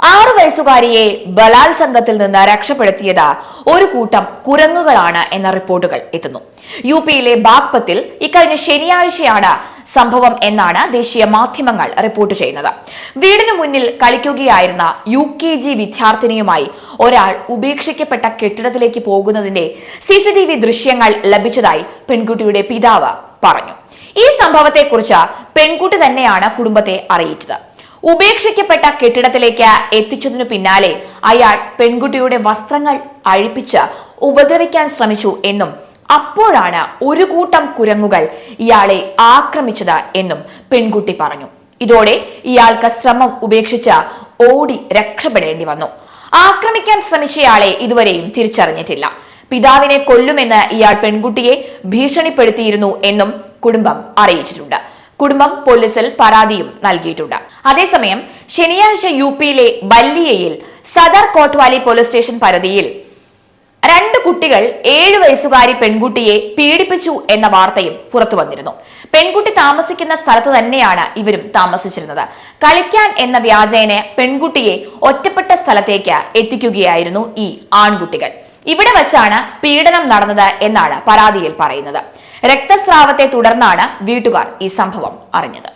ആറു വയസ്സുകാരിയെ ബലാത്സംഗത്തിൽ നിന്ന് രക്ഷപ്പെടുത്തിയത് ഒരു കൂട്ടം കുരങ്ങുകളാണ് എന്ന റിപ്പോർട്ടുകൾ എത്തുന്നു. യു പിയിലെ ബാഗ്പത്തിൽ ഇക്കഴിഞ്ഞ ശനിയാഴ്ചയാണ് സംഭവം എന്നാണ് ദേശീയ മാധ്യമങ്ങൾ റിപ്പോർട്ട് ചെയ്യുന്നത്. വീടിന് മുന്നിൽ കളിക്കുകയായിരുന്ന യു കെ ജി വിദ്യാർത്ഥിനിയുമായി ഒരാൾ ഉപേക്ഷിക്കപ്പെട്ട കെട്ടിടത്തിലേക്ക് പോകുന്നതിന്റെ സി സി ടി വി ദൃശ്യങ്ങൾ ലഭിച്ചതായി പെൺകുട്ടിയുടെ പിതാവ് പറഞ്ഞു. ഈ സംഭവത്തെക്കുറിച്ച് പെൺകുട്ടി തന്നെയാണ് കുടുംബത്തെ അറിയിച്ചത്. ഉപേക്ഷിക്കപ്പെട്ട കെട്ടിടത്തിലേക്ക് എത്തിച്ചതിനു പിന്നാലെ അയാൾ പെൺകുട്ടിയുടെ വസ്ത്രങ്ങൾ അഴിപ്പിച്ച് ഉപദ്രവിക്കാൻ ശ്രമിച്ചു എന്നും അപ്പോഴാണ് ഒരു കൂട്ടം കുരങ്ങുകൾ ഇയാളെ ആക്രമിച്ചത് എന്നും പെൺകുട്ടി പറഞ്ഞു. ഇതോടെ ഇയാൾക്ക് ശ്രമം ഉപേക്ഷിച്ച് ഓടി രക്ഷപ്പെടേണ്ടി വന്നു. ആക്രമിക്കാൻ ശ്രമിച്ചയാളെ ഇതുവരെയും തിരിച്ചറിഞ്ഞിട്ടില്ല. പിതാവിനെ കൊല്ലുമെന്ന് ഇയാൾ പെൺകുട്ടിയെ ഭീഷണിപ്പെടുത്തിയിരുന്നു എന്നും കുടുംബം അറിയിച്ചിട്ടുണ്ട്. കുടുംബം പോലീസിൽ പരാതിയും നൽകിയിട്ടുണ്ട്. അതേസമയം ശനിയാഴ്ച യു പിയിലെ ബല്ലിയയിൽ സദർ കോട്ട്വാലി പോലീസ് സ്റ്റേഷൻ പരിധിയിൽ രണ്ട് കുട്ടികൾ ഏഴു വയസ്സുകാരി പെൺകുട്ടിയെ പീഡിപ്പിച്ചു എന്ന വാർത്തയും പുറത്തു വന്നിരുന്നു. പെൺകുട്ടി താമസിക്കുന്ന സ്ഥലത്തു തന്നെയാണ് ഇവരും താമസിച്ചിരുന്നത്. കളിക്കാൻ എന്ന വ്യാജേന പെൺകുട്ടിയെ ഒറ്റപ്പെട്ട സ്ഥലത്തേക്ക് എത്തിക്കുകയായിരുന്നു ഈ ആൺകുട്ടികൾ. ഇവിടെ വച്ചാണ് പീഡനം നടന്നത് എന്നാണ് പരാതിയിൽ പറയുന്നത്. രക്തസ്രാവത്തെ തുടർന്നാണ് വീട്ടുകാർ ഈ സംഭവം അറിഞ്ഞത്.